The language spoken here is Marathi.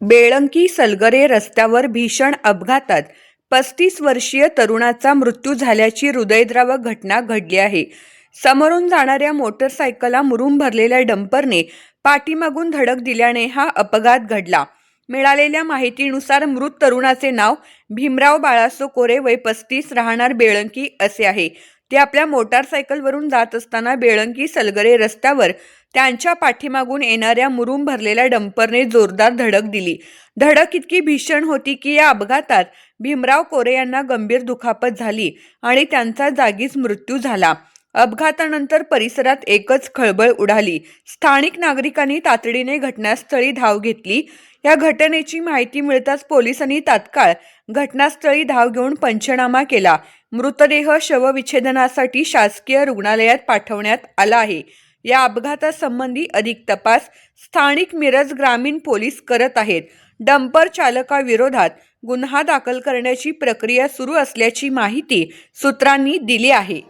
बेळंकी सलगरे रस्त्यावर भीषण अपघातात पस्तीस वर्षीय तरुणाचा मृत्यू झाल्याची हृदयद्रावक घटना घडली आहे. समोरून जाणाऱ्या मोटरसायकलला मुरुम भरलेल्या डंपरने पाठीमागून धडक दिल्याने हा अपघात घडला. मिळालेल्या माहितीनुसार मृत तरुणाचे नाव भीमराव बाळासो कोरे वय पस्तीस राहणार बेळंकी असे आहे. ते आपल्या मोटारसायकलवरून जात असताना बेळंकी सलगरे रस्त्यावर त्यांच्या पाठीमागून येणाऱ्या मुरुम भरलेल्या डंपरने जोरदार धडक दिली. धडक इतकी भीषण होती की या अपघातात भीमराव कोरे यांना गंभीर दुखापत झाली आणि त्यांचा जागीच मृत्यू झाला. अपघातानंतर परिसरात एकच खळबळ उडाली. स्थानिक नागरिकांनी तातडीने घटनास्थळी धाव घेतली. या घटनेची माहिती मिळताच पोलिसांनी तात्काळ घटनास्थळी धाव घेऊन पंचनामा केला. मृतदेह शवविच्छेदनासाठी शासकीय रुग्णालयात पाठवण्यात आला आहे. या अपघातासंबंधी अधिक तपास स्थानिक मिरज ग्रामीण पोलीस करत आहेत. डंपर चालकाविरोधात गुन्हा दाखल करण्याची प्रक्रिया सुरू असल्याची माहिती सूत्रांनी दिली आहे.